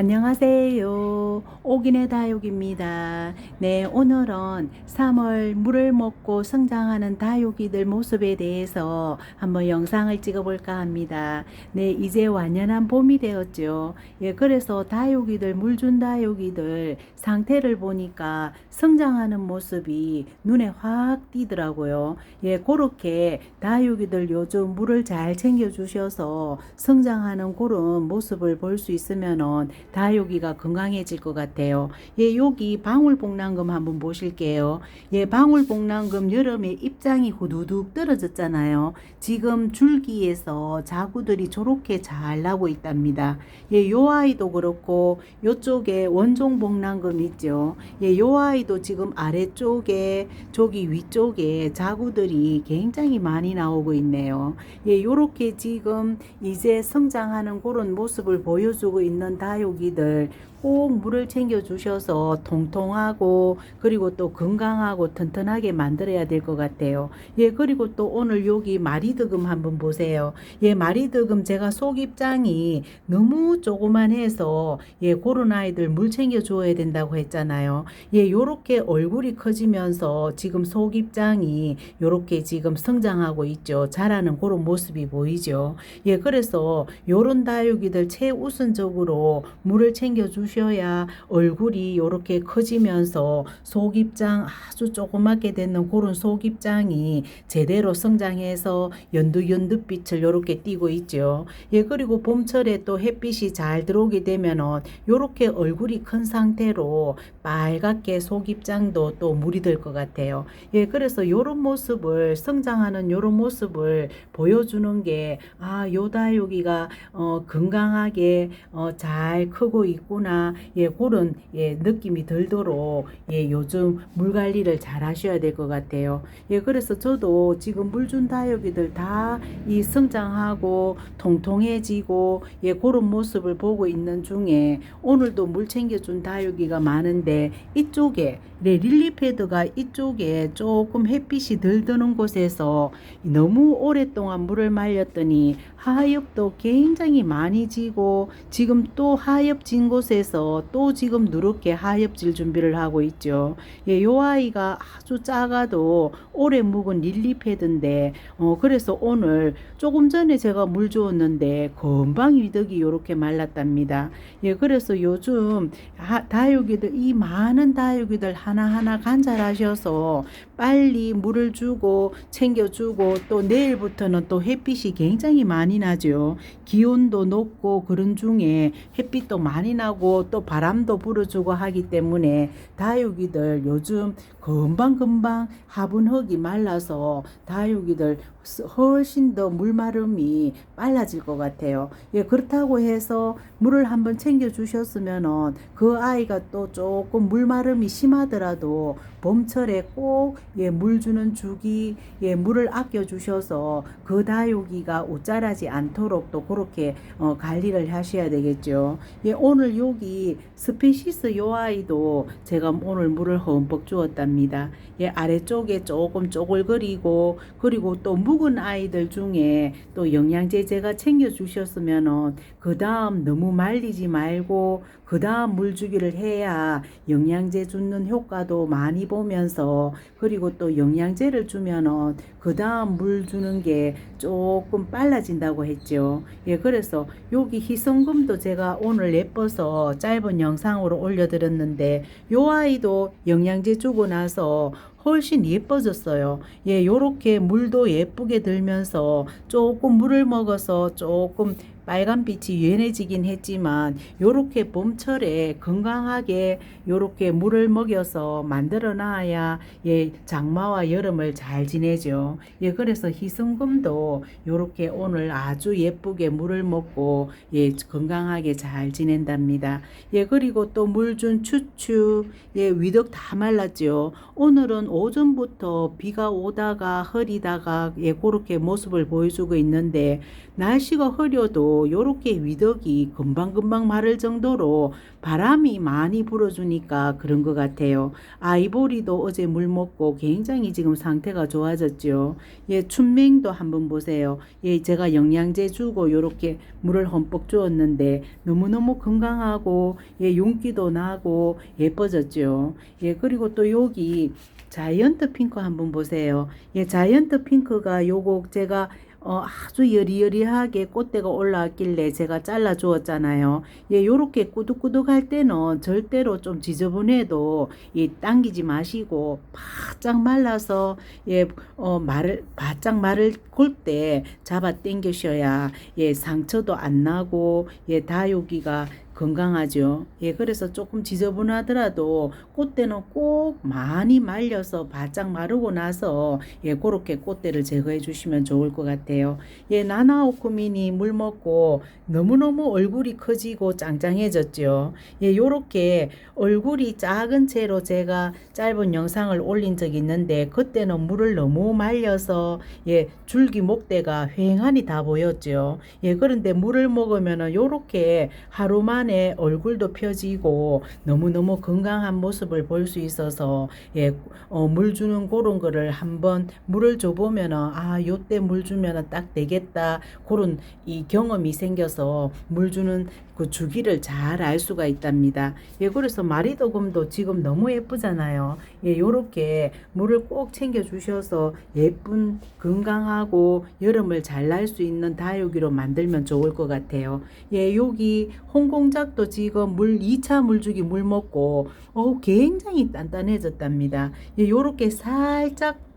안녕하세요. 오긴의 다육입니다. 네, 오늘은 3월 물을 먹고 성장하는 다육이들 모습에 대해서 한번 영상을 찍어볼까 합니다. 네, 이제 완연한 봄이 되었죠. 예, 그래서 다육이들, 물준 다육이들 상태를 보니까 성장하는 모습이 눈에 확 띄더라고요. 예, 그렇게 다육이들 요즘 물을 잘 챙겨주셔서 성장하는 그런 모습을 볼 수 있으면은 다육이가 건강해질 것 같아요. 예, 여기 방울복랑금 한번 보실게요. 예, 방울복랑금 여름에 입장이 후두둑 떨어졌잖아요. 지금 줄기에서 자구들이 저렇게 잘 나고 있답니다. 예, 요 아이도 그렇고 요쪽에 원종복랑금 있죠. 예, 요 아이도 지금 아래쪽에 저기 위쪽에 자구들이 굉장히 많이 나오고 있네요. 예, 요렇게 지금 이제 성장하는 그런 모습을 보여주고 있는 다육이 들 꼭 물을 챙겨 주셔서 통통하고 그리고 또 건강하고 튼튼하게 만들어야 될 것 같아요. 예, 그리고 또 오늘 여기 마리드금 한번 보세요. 예, 마리드금 제가 속 입장이 너무 조그만해서 예, 그런 아이들 물 챙겨 줘야 된다고 했잖아요. 예, 요렇게 얼굴이 커지면서 지금 속 입장이 요렇게 지금 성장하고 있죠. 자라는 그런 모습이 보이죠. 예, 그래서 요런 다육이들 최우선적으로 물을 챙겨 주 셔야 얼굴이 요렇게 커지면서 속 입장 아주 조그맣게 되는 그런 속 입장이 제대로 성장해서 연두 연두빛을 요렇게 띄고 있죠. 예, 그리고 봄철에 또 햇빛이 잘 들어오게 되면은 요렇게 얼굴이 큰 상태로 빨갛게 속 입장도 또 물이 들 것 같아요. 예, 그래서 요런 모습을 성장하는 요런 모습을 보여주는 게 아, 요 다육이가 어, 건강하게 어, 잘 크고 있구나. 예, 그런 예, 느낌이 들도록 예, 요즘 물 관리를 잘 하셔야 될 것 같아요. 예, 그래서 저도 지금 물 준 다육이들 다 이 성장하고 통통해지고 예, 그런 모습을 보고 있는 중에 오늘도 물 챙겨준 다육이가 많은데 이쪽에 네, 릴리 패드가 이쪽에 조금 햇빛이 덜 드는 곳에서 너무 오랫동안 물을 말렸더니 하엽도 굉장히 많이 지고 지금 또 하엽 진 곳에서 또 지금 누렇게 하엽질 준비를 하고 있죠. 예, 요 아이가 아주 작아도 오래 묵은 릴리 패드인데 어 그래서 오늘 조금 전에 제가 물 주었는데 금방 위덕이 요렇게 말랐답니다. 예, 그래서 요즘 하, 다육이들 이 많은 다육이들 하나하나 관찰하셔서 빨리 물을 주고 챙겨주고 또 내일부터는 또 햇빛이 굉장히 많이 나죠. 기온도 높고 그런 중에 햇빛도 많이 나고 또 바람도 불어주고 하기 때문에 다육이들 요즘 금방금방 화분 흙이 말라서 다육이들 훨씬 더 물마름이 빨라질 것 같아요. 예, 그렇다고 해서 물을 한번 챙겨 주셨으면은 그 아이가 또 조금 물마름이 심하더라도 봄철에 꼭 예, 물 주는 주기, 예, 물을 아껴 주셔서 그 다육이가 옷자라지 않도록 또 그렇게 어, 관리를 하셔야 되겠죠. 예, 오늘 여기 스피시스 요 아이도 제가 오늘 물을 흠뻑 주었답니다. 예, 아래쪽에 조금 쪼글거리고 그리고 또 묵은 아이들 중에 또 영양제 제가 챙겨 주셨으면은 그 다음 너무 말리지 말고 그 다음 물 주기를 해야 영양제 주는 효과도 많이 보면서 그리고 또 영양제를 주면은 그 다음 물 주는 게 조금 빨라진다고 했죠. 예, 그래서 여기 희성금도 제가 오늘 예뻐서 짧은 영상으로 올려드렸는데 요 아이도 영양제 주고 나서 훨씬 예뻐졌어요. 예, 요렇게 물도 예쁘게 들면서 조금 물을 먹어서 조금 빨간빛이 연해지긴 했지만 요렇게 봄철에 건강하게 요렇게 물을 먹여서 만들어 놔야 예 장마와 여름을 잘 지내죠. 예 그래서 희성금도 요렇게 오늘 아주 예쁘게 물을 먹고 예 건강하게 잘 지낸답니다. 예 그리고 또 물준 추추 예 위덕 다 말랐죠. 오늘은 오전부터 비가 오다가 흐리다가 예 그렇게 모습을 보여주고 있는데 날씨가 흐려도 해도 요렇게 위덕이 금방금방 마를 정도로 바람이 많이 불어주니까 그런 것 같아요. 아이보리도 어제 물 먹고 굉장히 지금 상태가 좋아졌죠. 예, 춘맹도 한번 보세요. 예, 제가 영양제 주고 요렇게 물을 흠뻑 주었는데 너무너무 건강하고 예, 윤기도 나고 예뻐졌죠. 예, 그리고 또 여기 자이언트 핑크 한번 보세요. 예, 자이언트 핑크가 요거 제가 어, 아주 여리여리하게 꽃대가 올라왔길래 제가 잘라 주었잖아요. 예, 요렇게 꾸덕꾸덕할 때는 절대로 좀 지저분해도 이 당기지 마시고 바짝 말라서 예, 어, 말을 바짝 말을 골때 잡아 당기셔야 예, 상처도 안 나고 예, 다육이가 건강하죠. 예, 그래서 조금 지저분하더라도 꽃대는 꼭 많이 말려서 바짝 마르고 나서 예, 그렇게 꽃대를 제거해 주시면 좋을 것 같아요. 예, 나나오쿠민이 물 먹고 너무너무 얼굴이 커지고 짱짱해졌죠. 예, 요렇게 얼굴이 작은 채로 제가 짧은 영상을 올린 적이 있는데 그때는 물을 너무 말려서 예, 줄기 목대가 휑하니 다 보였죠. 예, 그런데 물을 먹으면은 요렇게 하루 만에 얼굴도 펴지고 너무너무 건강한 모습을 볼 수 있어서 예, 어, 물 주는 그런 거를 한번 물을 줘 보면은 아, 요때 물 주면은 딱 되겠다. 그런 이 경험이 생겨서 물 주는 그 주기를 잘 알 수가 있답니다. 예, 그래서 마리도금도 지금 너무 예쁘잖아요. 예, 요렇게 물을 꼭 챙겨 주셔서 예쁜 건강하고 여름을 잘 날 수 있는 다육이로 만들면 좋을 것 같아요. 예, 여기 홍공 작도 지금 물 2차 물주기 물 먹고 어 굉장히 단단해졌답니다. 예, 요렇게 살짝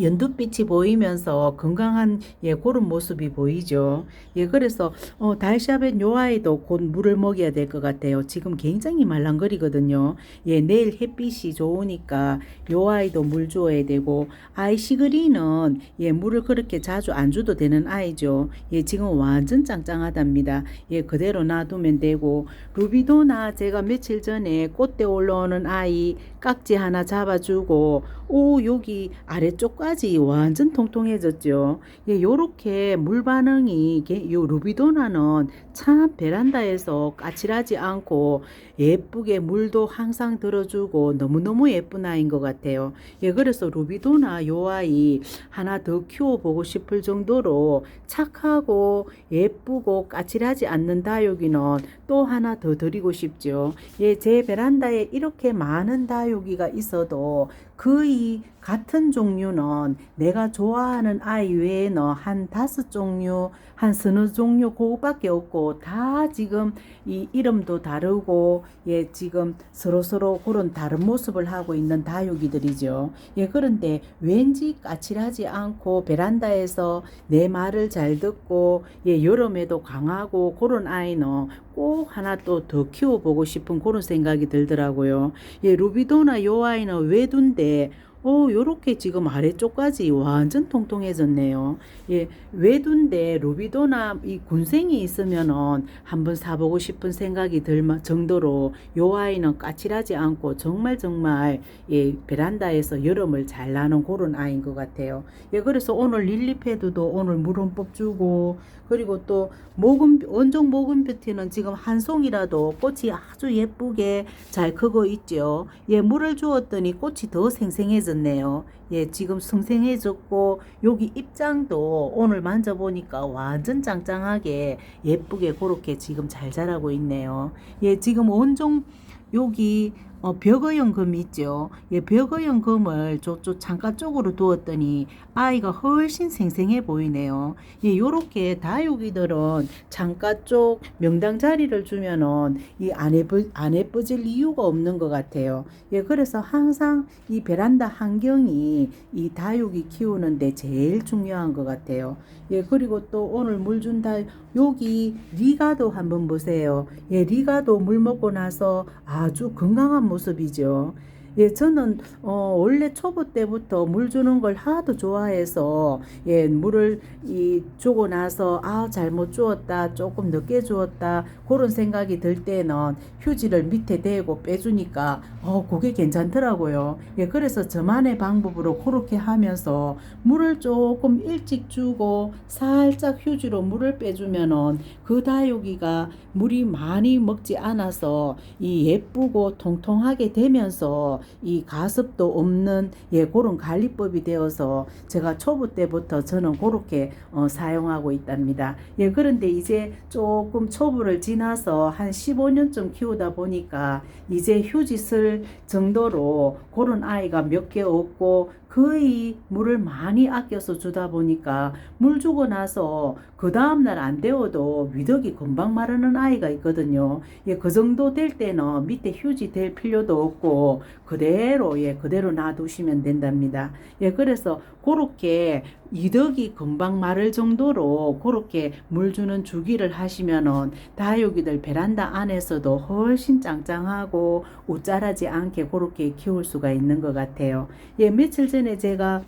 연두빛이 보이면서 건강한 예 그런 모습이 보이죠. 예 그래서 어 달샤벳 요 아이도 곧 물을 먹여야 될 것 같아요. 지금 굉장히 말랑거리거든요. 예 내일 햇빛이 좋으니까 요 아이도 물 줘야 되고 아이 시그리는 예 물을 그렇게 자주 안 줘도 되는 아이죠. 예 지금 완전 짱짱하답니다. 예 그대로 놔두면 되고 루비도나 제가 며칠 전에 꽃대 올라오는 아이 깍지 하나 잡아주고 오 여기 아래쪽까지 완전 통통해졌죠. 예, 요렇게 물 반응이 요 루비도나는 참 베란다에서 까칠하지 않고 예쁘게 물도 항상 들어주고 너무너무 예쁜 아이인 것 같아요. 예, 그래서 루비도나 요 아이 하나 더 키워보고 싶을 정도로 착하고 예쁘고 까칠하지 않는 다육이는 또 하나 더 드리고 싶죠. 예, 제 베란다에 이렇게 많은 다육 이가 있어도 거의 같은 종류는 내가 좋아하는 아이 외에는 한 다섯 종류, 한 서너 종류 그거밖에 없고 다 지금 이 이름도 다르고 예 지금 서로 서로 그런 다른 모습을 하고 있는 다육이들이죠. 예 그런데 왠지 까칠하지 않고 베란다에서 내 말을 잘 듣고 예 여름에도 강하고 그런 아이는 꼭 하나 또 더 키워보고 싶은 그런 생각이 들더라고요. 예 루비도나 요 아이는 외 오, 요렇게 지금 아래쪽까지 완전 통통해졌네요. 예, 외두인데 루비도나 이 군생이 있으면은 한번 사보고 싶은 생각이 들 마- 정도로 요 아이는 까칠하지 않고 정말 정말 예, 베란다에서 여름을 잘 나는 그런 아이인 것 같아요. 예, 그래서 오늘 릴리패드도 오늘 물 흠뻑 주고 그리고 또 모금 원종 모금 뷰티는 지금 한 송이라도 꽃이 아주 예쁘게 잘 크고 있죠. 예, 물을 주었더니 꽃이 더 생생해졌네요. 예, 지금 생생해졌고 여기 입장도 오늘 만져보니까 완전 짱짱하게 예쁘게 그렇게 지금 잘 자라고 있네요. 예, 지금 원종 여기 어, 벽어형 금 있죠. 예, 벽어형 금을 저쪽 창가 쪽으로 두었더니 아이가 훨씬 생생해 보이네요. 예, 요렇게 다육이들은 창가 쪽 명당 자리를 주면은 이안 예쁘, 안 예뻐질 이유가 없는 것 같아요. 예, 그래서 항상 이 베란다 환경이 이 다육이 키우는데 제일 중요한 것 같아요. 예, 그리고 또 오늘 물 준다, 여기 리가도 한번 보세요. 예, 리가도 물 먹고 나서 아주 건강한 모습이죠. 예, 저는 어, 원래 초보 때부터 물 주는 걸 하도 좋아해서 예, 물을 이 주고 나서 아 잘못 주었다 조금 늦게 주었다 그런 생각이 들 때는 휴지를 밑에 대고 빼주니까 어 그게 괜찮더라고요. 예, 그래서 저만의 방법으로 그렇게 하면서 물을 조금 일찍 주고 살짝 휴지로 물을 빼주면은 그 다육이가 물이 많이 먹지 않아서 이 예쁘고 통통하게 되면서 이 가습도 없는 예 그런 관리법이 되어서 제가 초보 때부터 저는 그렇게 어, 사용하고 있답니다. 예 그런데 이제 조금 초보를 지나서 한 15년쯤 키우다 보니까 이제 휴지 쓸 정도로 그런 아이가 몇 개 없고 거의 물을 많이 아껴서 주다 보니까 물 주고 나서 그 다음날 안 데워도 위덕이 금방 마르는 아이가 있거든요. 예, 그 정도 될 때는 밑에 휴지 될 필요도 없고 그대로 예, 그대로 놔두시면 된답니다. 예, 그래서 그렇게 이덕이 금방 마를 정도로 그렇게 물 주는 주기를 하시면은 다육이들 베란다 안에서도 훨씬 짱짱하고 웃자라지 않게 그렇게 키울 수가 있는 것 같아요. 예, 며칠 전에 제가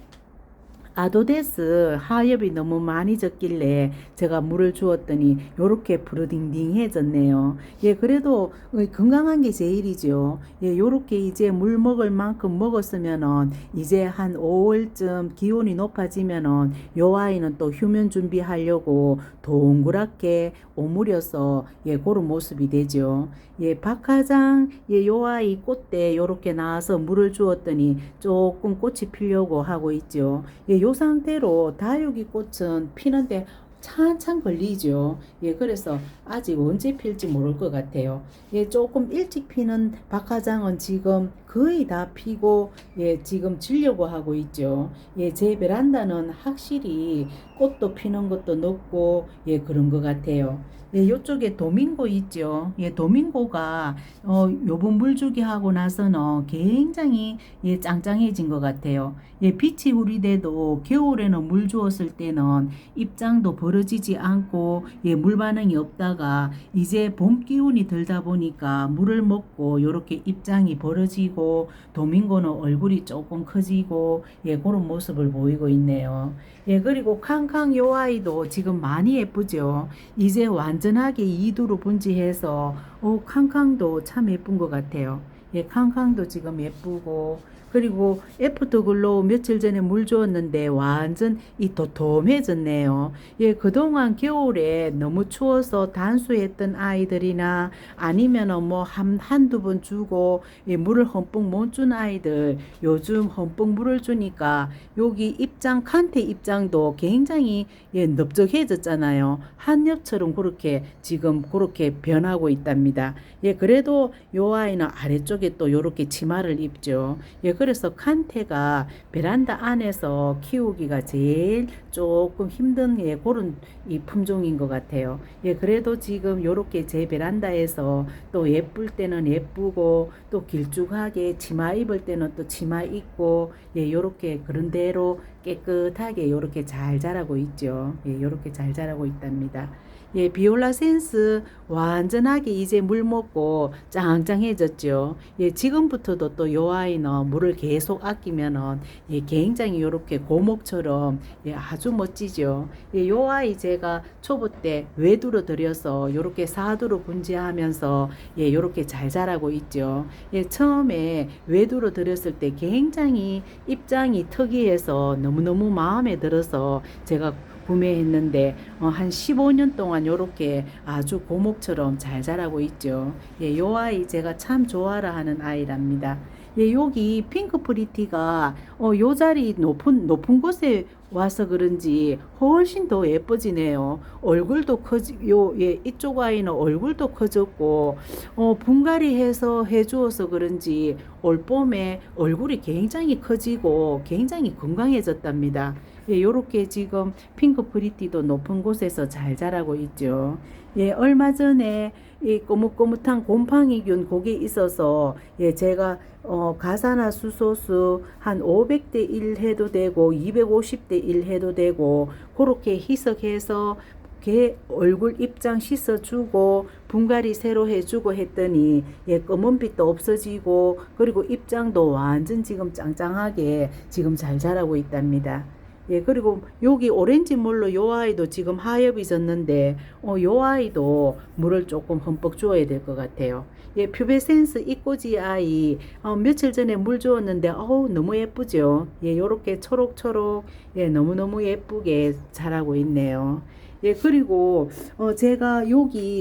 아도데스 하엽이 너무 많이 졌길래 제가 물을 주었더니 요렇게 부르딩딩해졌네요. 예, 그래도 건강한 게 제일이죠. 예, 요렇게 이제 물 먹을 만큼 먹었으면은 이제 한 5월쯤 기온이 높아지면은 요 아이는 또 휴면 준비하려고 동그랗게 오므려서 예, 그런 모습이 되죠. 예, 박하장 예, 요 아이 꽃대 요렇게 나와서 물을 주었더니 조금 꽃이 피려고 하고 있죠. 예, 요 상태로 다육이 꽃은 피는데 찬찬 걸리죠. 예, 그래서 아직 언제 필지 모를 것 같아요. 예, 조금 일찍 피는 박하장은 지금 거의 다 피고, 예, 지금 지려고 하고 있죠. 예, 제 베란다는 확실히 꽃도 피는 것도 높고, 예, 그런 것 같아요. 예, 요쪽에 도밍고 있죠. 예, 도밍고가, 어, 요번 물주기 하고 나서는 굉장히, 예, 짱짱해진 것 같아요. 예, 빛이 우리돼도 겨울에는 물 주었을 때는 입장도 벌어지지 않고, 예, 물 반응이 없다가 이제 봄 기운이 들다 보니까 물을 먹고 요렇게 입장이 벌어지고 도밍고는 얼굴이 조금 커지고 예 그런 모습을 보이고 있네요. 예 그리고 캉캉 요 아이도 지금 많이 예쁘죠. 이제 완전하게 이두로 분지해서 오 캉캉도 참 예쁜 것 같아요. 예 캉캉도 지금 예쁘고 그리고 애프터 글로우 며칠 전에 물 주었는데 완전 이 도톰해졌네요. 예, 그동안 겨울에 너무 추워서 단수했던 아이들이나 아니면은 뭐 한, 한두 번 주고 예, 물을 흠뻑 못 준 아이들 요즘 흠뻑 물을 주니까 여기 입장, 칸테 입장도 굉장히 예, 넓적해졌잖아요. 한엽처럼 그렇게 지금 그렇게 변하고 있답니다. 예, 그래도 요 아이는 아래쪽에 또 요렇게 치마를 입죠. 예, 그 래서 칸테가 베란다 안에서 키우기가 제일 조금 힘든 예, 그런 이 품종인 것 같아요. 예, 그래도 지금 요렇게 제 베란다에서 또 예쁠 때는 예쁘고 또 길쭉하게 치마 입을 때는 또 치마 입고 예, 요렇게 그런 대로 깨끗하게 요렇게 잘 자라고 있죠. 예, 요렇게 잘 자라고 있답니다. 예, 비올라 센스 완전하게 이제 물 먹고 짱짱해졌죠. 예, 지금부터도 또 요 아이는 물을 계속 아끼면은 예, 굉장히 요렇게 고목처럼 예, 아주 멋지죠. 예, 요 아이 제가 초보 때 외두로 들여서 요렇게 사두로 분지하면서 예, 요렇게 잘 자라고 있죠. 예, 처음에 외두로 들였을 때 굉장히 입장이 특이해서 너무너무 마음에 들어서 제가 구매했는데 어, 한 15년 동안 요렇게 아주 고목처럼 잘 자라고 있죠. 예, 요 아이 제가 참 좋아라 하는 아이랍니다. 예, 여기 핑크 프리티가 어, 요 자리 높은 높은 곳에 와서 그런지 훨씬 더 예뻐지네요. 얼굴도 커지, 요, 예, 이쪽 아이는 얼굴도 커졌고, 어, 분갈이 해서 해 주어서 그런지 올 봄에 얼굴이 굉장히 커지고 굉장히 건강해졌답니다. 예, 요렇게 지금 핑크 프리티도 높은 곳에서 잘 자라고 있죠. 예, 얼마 전에 이 꼬뭇꼬뭇한 곰팡이균 거기 있어서 예, 제가 어, 가사나 수소수 한 500대 1 해도 되고 250대 1 해도 되고 그렇게 희석해서 개 얼굴 입장 씻어주고 분갈이 새로 해주고 했더니 예 검은빛도 없어지고 그리고 입장도 완전 지금 짱짱하게 지금 잘 자라고 있답니다. 예 그리고 여기 오렌지 물로 요 아이도 지금 하엽이 졌는데 어, 요 아이도 물을 조금 흠뻑 주어야 될 것 같아요. 예 퓨베센스 이꼬지 아이 어, 며칠 전에 물 주었는데 어우 너무 예쁘죠. 예 요렇게 초록초록 예 너무너무 예쁘게 자라고 있네요. 예, 그리고 어 제가 여기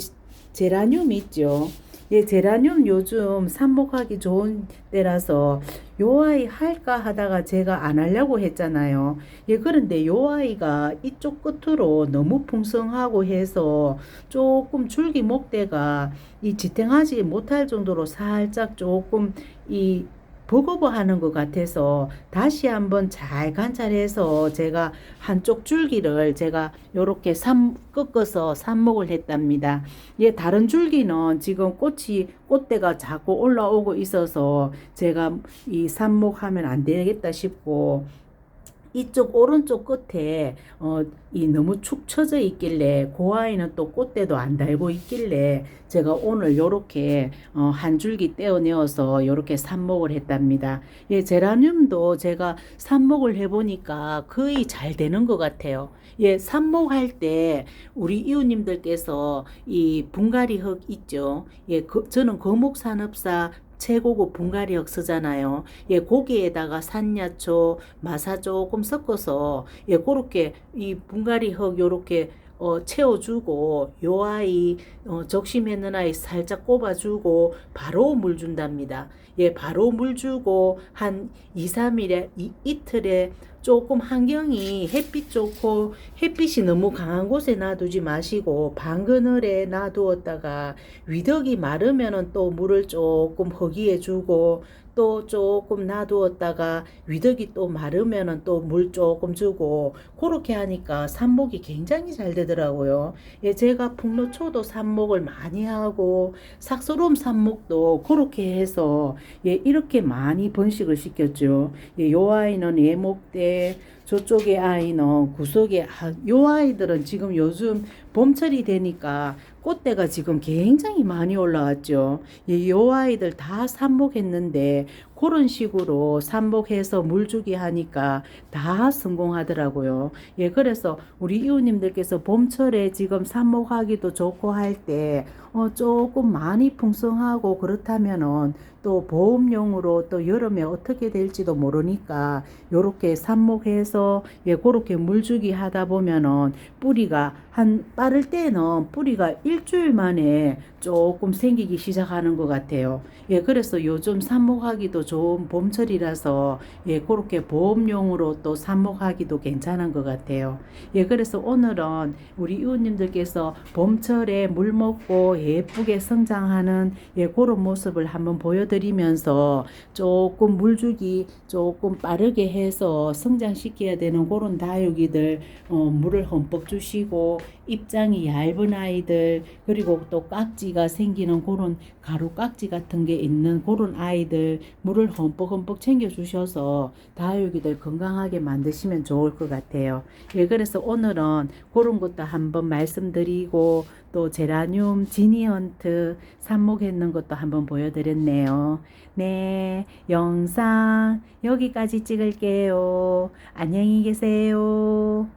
제라늄 있죠. 예, 제라늄 요즘 삽목하기 좋은 때라서 요 아이 할까 하다가 제가 안 하려고 했잖아요. 예, 그런데 요 아이가 이쪽 끝으로 너무 풍성하고 해서 조금 줄기 목대가 이 지탱하지 못할 정도로 살짝 조금 이 버거워하는 것 같아서 다시 한번 잘 관찰해서 제가 한쪽 줄기를 제가 요렇게 삼 꺾어서 삽목을 했답니다. 예, 다른 줄기는 지금 꽃이 꽃대가 자꾸 올라오고 있어서 제가 이 삽목하면 안 되겠다 싶고 이쪽 오른쪽 끝에 어, 이 너무 축 처져 있길래 그 아이는 또 꽃대도 안 달고 있길래 제가 오늘 요렇게 어, 한 줄기 떼어내어서 요렇게 삽목을 했답니다. 예, 제라늄도 제가 삽목을 해보니까 거의 잘 되는 것 같아요. 예, 삽목할 때 우리 이웃님들께서 이 분갈이 흙 있죠. 예, 그, 저는 거목산업사 최고급 분갈이흙 쓰잖아요. 예, 고기에다가 산야초, 마사 조금 섞어서 예, 그렇게 이 분갈이 흙 요렇게 어, 채워주고 요 아이 어, 적심했는 아이 살짝 꼽아주고 바로 물 준답니다. 예, 바로 물 주고 한 2, 3일에 이, 이틀에 조금 환경이 햇빛 좋고 햇빛이 너무 강한 곳에 놔두지 마시고 방그늘에 놔두었다가 위덕이 마르면은 또 물을 조금 허기해 주고 또 조금 놔두었다가 위덕이 또 마르면은 또 물 조금 주고 그렇게 하니까 삽목이 굉장히 잘 되더라고요. 예, 제가 풍로초도 삽목을 많이 하고 삭소롬 삽목도 그렇게 해서 예, 이렇게 많이 번식을 시켰죠. 예, 요 아이는 예목대 저쪽의 아이는 구석에 아, 요 아이들은 지금 요즘 봄철이 되니까 꽃대가 지금 굉장히 많이 올라왔죠. 예, 요 아이들 다 삽목했는데 그런 식으로 삽목해서 물 주기 하니까 다 성공하더라고요. 예, 그래서 우리 이웃님들께서 봄철에 지금 삽목하기도 좋고 할 때 어, 조금 많이 풍성하고 그렇다면은 또 보험용으로 또 여름에 어떻게 될지도 모르니까 요렇게 삽목해서 예, 그렇게 물 주기 하다 보면은 뿌리가 한 빠를 때는 뿌리가 일주일 만에 조금 생기기 시작하는 것 같아요. 예, 그래서 요즘 삽목하기도 좋은 봄철이라서 예, 그렇게 보험용으로 또 삽목하기도 괜찮은 것 같아요. 예, 그래서 오늘은 우리 이웃님들께서 봄철에 물 먹고 예쁘게 성장하는 예, 그런 모습을 한번 보여드리면서 조금 물주기 조금 빠르게 해서 성장시켜야 되는 그런 다육이들 어, 물을 흠뻑 주시고 입장이 얇은 아이들 그리고 또 깍지가 생기는 그런 가루 깍지 같은 게 있는 그런 아이들 물을 흠뻑흠뻑 챙겨 주셔서 다육이들 건강하게 만드시면 좋을 것 같아요. 예, 그래서 오늘은 그런 것도 한번 말씀드리고 또 제라늄, 지니언트 삽목했는 것도 한번 보여드렸네요. 네, 영상 여기까지 찍을게요. 안녕히 계세요.